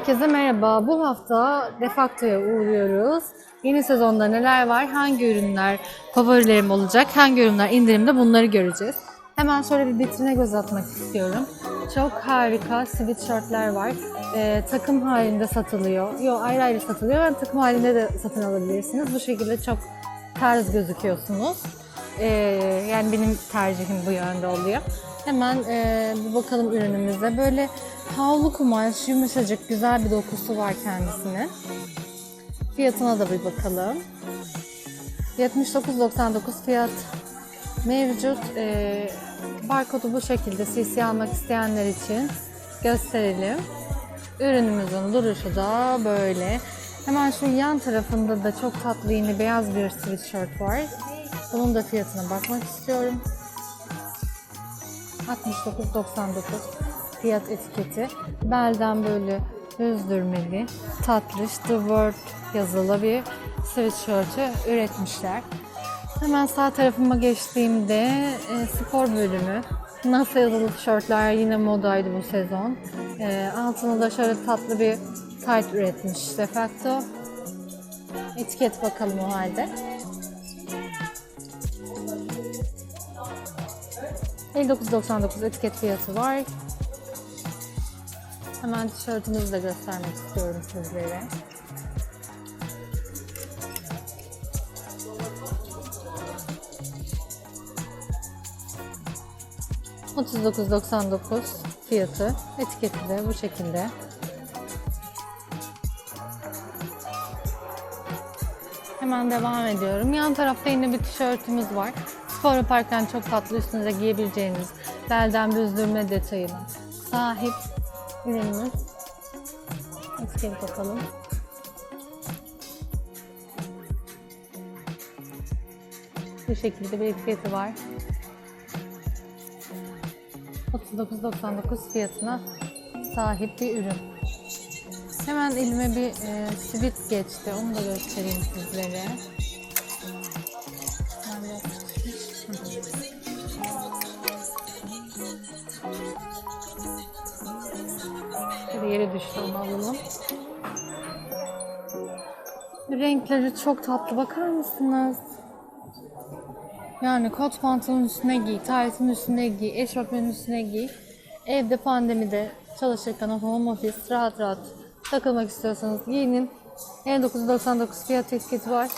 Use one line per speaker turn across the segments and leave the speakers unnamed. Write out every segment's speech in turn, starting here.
Herkese merhaba. Bu hafta Defacto'ya uğruyoruz. Yeni sezonda neler var, hangi ürünler favorilerim olacak, hangi ürünler indirimde bunları göreceğiz. Hemen şöyle bir vitrine göz atmak istiyorum. Çok harika sweatshirtler var. Ee, takım halinde satılıyor. Yok ayrı ayrı satılıyor. Yani takım halinde de satın alabilirsiniz. Bu şekilde çok tarz gözüküyorsunuz. Ee, yani benim tercihim bu yönde oluyor. Hemen e, bir bakalım ürünümüze. Böyle havlu kumaş, yumuşacık, güzel bir dokusu var kendisinin. Fiyatına da bir bakalım. 79.99 fiyat mevcut. E, barkodu bu şekilde CC almak isteyenler için gösterelim. Ürünümüzün duruşu da böyle. Hemen şu yan tarafında da çok tatlı yine beyaz bir sweatshirt var. Bunun da fiyatına bakmak istiyorum. 69.99 fiyat etiketi. Belden böyle özdürmeli, tatlış, The Word yazılı bir sweatshirt'ü üretmişler. Hemen sağ tarafıma geçtiğimde e, spor bölümü. NASA yazılı tişörtler yine modaydı bu sezon. E, altına da şöyle tatlı bir tight üretmiş de facto. Etiket bakalım o halde. 59.99 etiket fiyatı var. Hemen tişörtümüzü de göstermek istiyorum sizlere. $39.99 fiyatı. Etiketi de bu şekilde. Hemen devam ediyorum. Yan tarafta yine bir tişörtümüz var. Spor yaparken çok tatlı üstünüze giyebileceğiniz belden büzdürme detayına sahip ürünümüz. Etiket bakalım. Bu şekilde bir etiketi var. 39.99 fiyatına sahip bir ürün. Hemen elime bir e, sivit geçti. Onu da göstereyim sizlere. Onu alalım. Renkleri çok tatlı. Bakar mısınız? Yani kot pantolonun üstüne giy, taytın üstüne giy, eşofmanın üstüne giy. Evde pandemide çalışırken home office rahat rahat takılmak istiyorsanız giyinin. 59.99 fiyat etiketi var.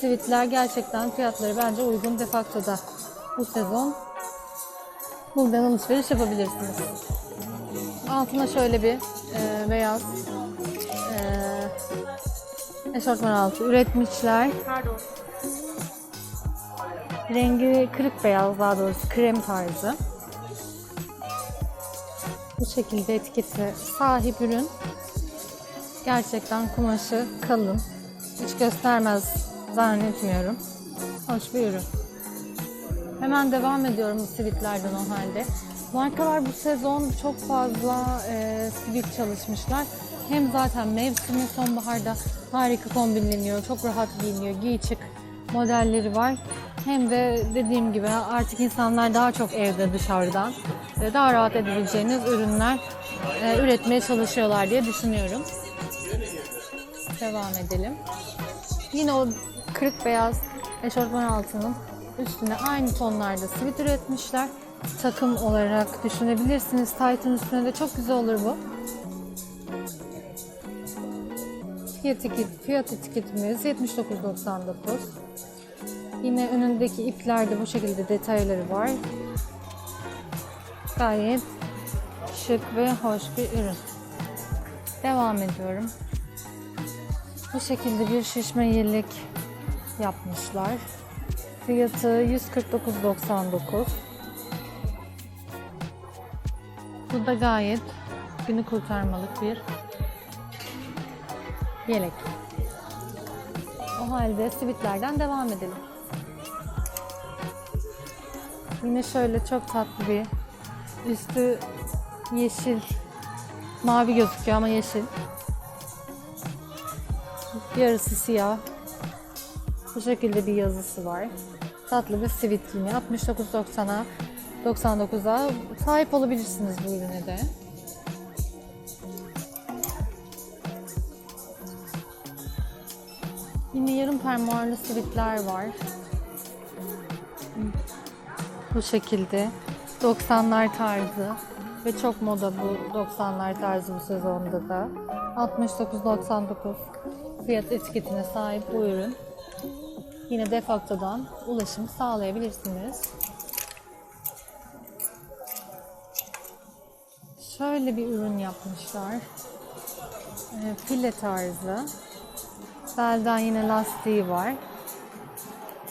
Sivitler gerçekten fiyatları bence uygun defaktoda bu sezon. Buradan alışveriş yapabilirsiniz. Altına şöyle bir e, beyaz e, eşortman altı üretmişler. Rengi kırık beyaz daha doğrusu krem tarzı. Bu şekilde etiketi sahip ürün. Gerçekten kumaşı kalın. Hiç göstermez zannetmiyorum. Hoş bir ürün. Hemen devam ediyorum bu sivitlerden o halde. Markalar bu sezon çok fazla e, sivit çalışmışlar. Hem zaten mevsimi sonbaharda harika kombinleniyor, çok rahat giyiniyor, giy çık modelleri var. Hem de dediğim gibi artık insanlar daha çok evde dışarıdan daha rahat edebileceğiniz ürünler e, üretmeye çalışıyorlar diye düşünüyorum. Devam edelim. Yine o kırık beyaz eşofman altının üstüne aynı tonlarda sivit üretmişler. Takım olarak düşünebilirsiniz. Titan üstüne de çok güzel olur bu. Fiyat, etiket, fiyat etiketimiz 79.99. Yine önündeki iplerde bu şekilde detayları var. Gayet şık ve hoş bir ürün. Devam ediyorum. Bu şekilde bir şişme yelek yapmışlar. Fiyatı 149.99. Da gayet günü kurtarmalık bir yelek. O halde sivitlerden devam edelim. Yine şöyle çok tatlı bir üstü yeşil mavi gözüküyor ama yeşil. Yarısı siyah. Bu şekilde bir yazısı var. Tatlı bir sivit yine. 69.90'a 99'a sahip olabilirsiniz bu ürüne de. Yine yarım fermuarlı sivitler var. Bu şekilde 90'lar tarzı ve çok moda bu 90'lar tarzı bu sezonda da. 69.99 fiyat etiketine sahip bu ürün. Yine Defakto'dan ulaşım sağlayabilirsiniz. Şöyle bir ürün yapmışlar. Ee, File tarzı. Belden yine lastiği var.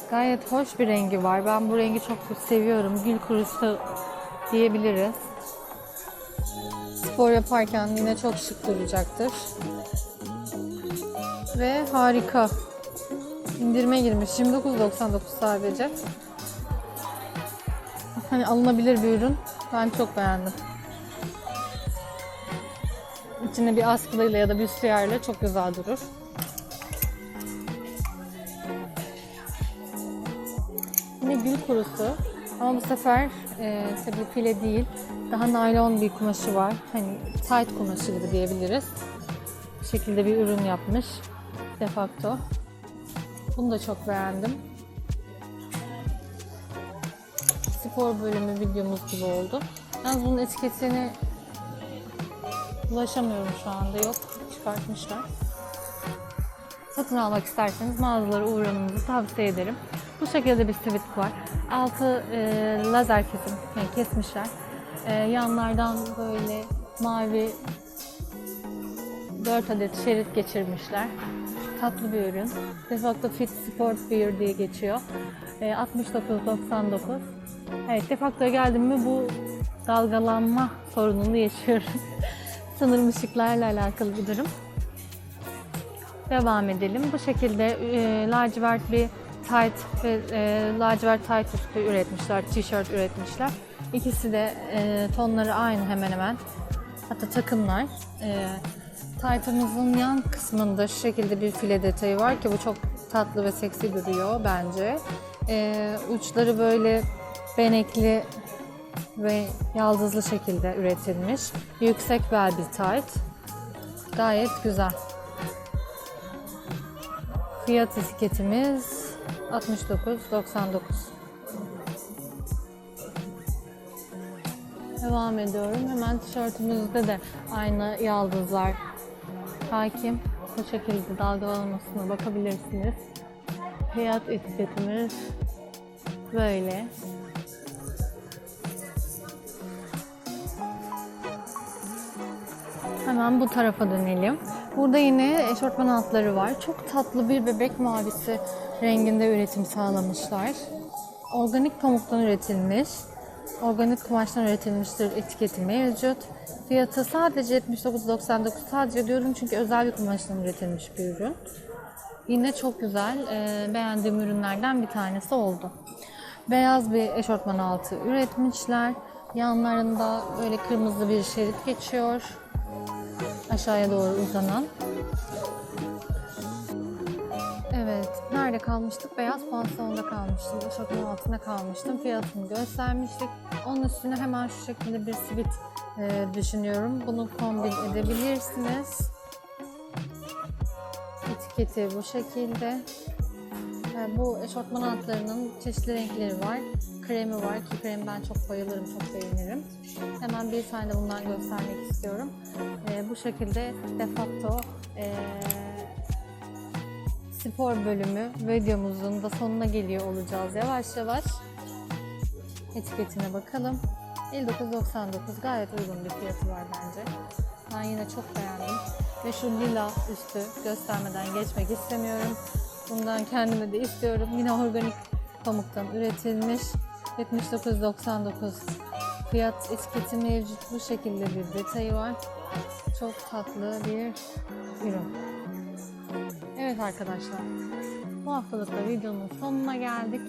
Gayet hoş bir rengi var. Ben bu rengi çok seviyorum. Gül kurusu diyebiliriz. Spor yaparken yine çok şık duracaktır. Ve harika. İndirime girmiş. 29.99 sadece. Hani alınabilir bir ürün. Ben çok beğendim. İçine bir askılıyla ya da büstiyerle çok güzel durur. Yine gül kurusu. Ama bu sefer e, tabii file değil. Daha naylon bir kumaşı var. Hani tight kumaşı gibi diyebiliriz. Bu şekilde bir ürün yapmış. Defakto. Bunu da çok beğendim. Spor bölümü videomuz gibi oldu. Yalnız bunun etiketini ulaşamıyorum şu anda. Yok. Çıkartmışlar. Satın almak isterseniz mağazalara uğramanızı tavsiye ederim. Bu şekilde bir sivit var. Altı e, lazer kesim yani kesmişler. E, yanlardan böyle mavi 4 adet şerit geçirmişler. Tatlı bir ürün. Defacto Fit Sport Wear diye geçiyor. E, 69.99. Evet, defaktoya geldim mi bu dalgalanma sorununu yaşıyorum. Sanırım ışıklarla alakalı bir durum. Devam edelim. Bu şekilde e, lacivert bir tight ve e, lacivert tight üstü üretmişler, tişört üretmişler. İkisi de e, tonları aynı hemen hemen. Hatta takımlar. E, tight'ımızın yan kısmında şu şekilde bir file detayı var ki bu çok tatlı ve seksi duruyor bence. E, uçları böyle benekli ve yaldızlı şekilde üretilmiş. Yüksek bel bir tight. Gayet güzel. Fiyat etiketimiz 69.99. Devam ediyorum. Hemen tişörtümüzde de aynı yaldızlar hakim. Bu şekilde dalgalanmasına bakabilirsiniz. Fiyat etiketimiz böyle. Hemen bu tarafa dönelim. Burada yine eşortman altları var. Çok tatlı bir bebek mavisi renginde üretim sağlamışlar. Organik pamuktan üretilmiş. Organik kumaştan üretilmiştir etiketi mevcut. Fiyatı sadece 79.99 sadece diyorum çünkü özel bir kumaştan üretilmiş bir ürün. Yine çok güzel, e, beğendiğim ürünlerden bir tanesi oldu. Beyaz bir eşortman altı üretmişler. Yanlarında böyle kırmızı bir şerit geçiyor aşağıya doğru uzanan. Evet, nerede kalmıştık? Beyaz pansiyonda kalmıştım. Eşofmanın altında kalmıştım. Fiyatını göstermiştik. Onun üstüne hemen şu şekilde bir sivit e, düşünüyorum. Bunu kombin edebilirsiniz. Etiketi bu şekilde. E, bu eşofman altlarının çeşitli renkleri var. Kremi var ki kremi ben çok bayılırım, çok beğenirim. Hemen bir tane de bundan göstermek istiyorum. E, bu şekilde defacto e, spor bölümü videomuzun da sonuna geliyor olacağız yavaş yavaş. Etiketine bakalım. 59.99 gayet uygun bir fiyatı var bence. Ben yine çok beğendim. Ve şu lila üstü göstermeden geçmek istemiyorum. Bundan kendime de istiyorum. Yine organik pamuktan üretilmiş. 79.99 fiyat etiketi mevcut. Bu şekilde bir detayı var. Çok tatlı bir ürün. Evet arkadaşlar. Bu haftalık da videonun sonuna geldik.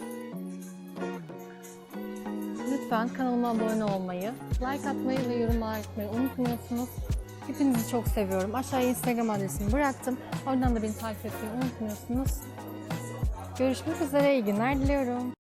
Lütfen kanalıma abone olmayı, like atmayı ve yorum atmayı unutmuyorsunuz. Hepinizi çok seviyorum. Aşağıya Instagram adresimi bıraktım. Oradan da beni takip etmeyi unutmuyorsunuz. Görüşmek üzere. iyi günler diliyorum.